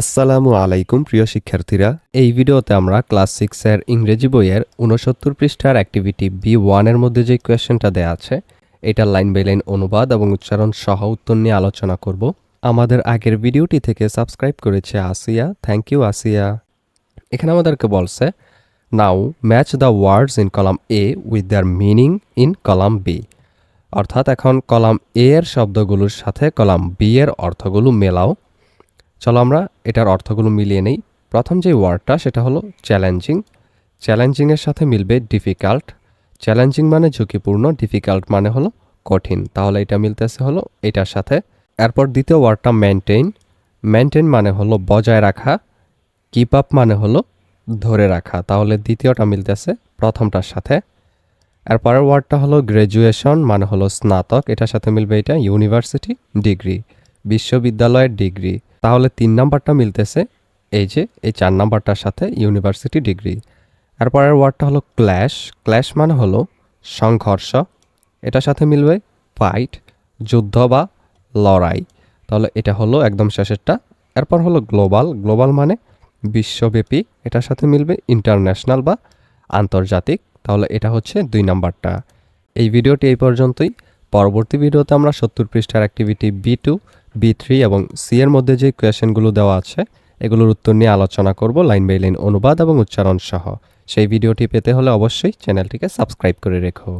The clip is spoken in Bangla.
আসসালামু আলাইকুম, প্রিয় শিক্ষার্থীরা। এই ভিডিওতে আমরা ক্লাস সিক্সের ইংরেজি বইয়ের উনসত্তর পৃষ্ঠার অ্যাক্টিভিটি বি ওয়ানের মধ্যে যে কোয়েশ্চেনটা দেওয়া আছে, এটা লাইন বাই লাইন অনুবাদ এবং উচ্চারণ সহ উত্তর নিয়ে আলোচনা করব। আমাদের আগের ভিডিওটি থেকে সাবস্ক্রাইব করেছে আসিয়া। থ্যাংক ইউ আসিয়া। এখানে আমাদেরকে বলছে now match the words in column A with their meaning in column B অর্থাৎ এখন কলাম এ এর শব্দগুলোর সাথে কলাম বি এর অর্থগুলো মেলাও। চলো আমরা এটার অর্থগুলো মিলিয়ে নেই। প্রথম যে ওয়ার্ডটা, সেটা হলো চ্যালেঞ্জিং। চ্যালেঞ্জিংয়ের সাথে মিলবে ডিফিকাল্ট। চ্যালেঞ্জিং মানে ঝুঁকিপূর্ণ, ডিফিকাল্ট মানে হলো কঠিন। তাহলে এটা মিলতেছে হলো এটার সাথে। এরপর দ্বিতীয় ওয়ার্ডটা মেনটেন মেনটেন মানে হলো বজায় রাখা। কিপ আপ মানে হলো ধরে রাখা। তাহলে দ্বিতীয়টা মিলতেছে প্রথমটার সাথে। এরপরের ওয়ার্ডটা হলো গ্র্যাজুয়েশন মানে হলো স্নাতক। এটার সাথে মিলবে এটা ইউনিভার্সিটি ডিগ্রি বিশ্ববিদ্যালয়ের ডিগ্রি তাহলে তিন নাম্বারটা মিলতেছে, এই যে, এই চার নাম্বারটার সাথে ইউনিভার্সিটি ডিগ্রি। এরপরের ওয়ার্ডটা হলো ক্ল্যাশ। ক্ল্যাশ মানে হলো সংঘর্ষ। এটার সাথে মিলবে ফাইট, যুদ্ধ বা লড়াই। তাহলে এটা হলো একদম শেষেরটা। এরপর হলো গ্লোবাল। গ্লোবাল মানে বিশ্বব্যাপী। এটার সাথে মিলবে ইন্টারন্যাশনাল বা আন্তর্জাতিক। তাহলে এটা হচ্ছে দুই নাম্বারটা। এই ভিডিওটি এই পর্যন্তই। পরবর্তী ভিডিওতে আমরা সত্তর পৃষ্ঠার activity B two B three এবং সি এর মধ্যে যে কোয়েশনগুলো দেওয়া আছে, এগুলোর উত্তর নিয়ে আলোচনা করব লাইন বাই লাইন অনুবাদ এবং উচ্চারণ সহ। সেই ভিডিওটি পেতে হলে অবশ্যই চ্যানেলটিকে সাবস্ক্রাইব করে রেখো।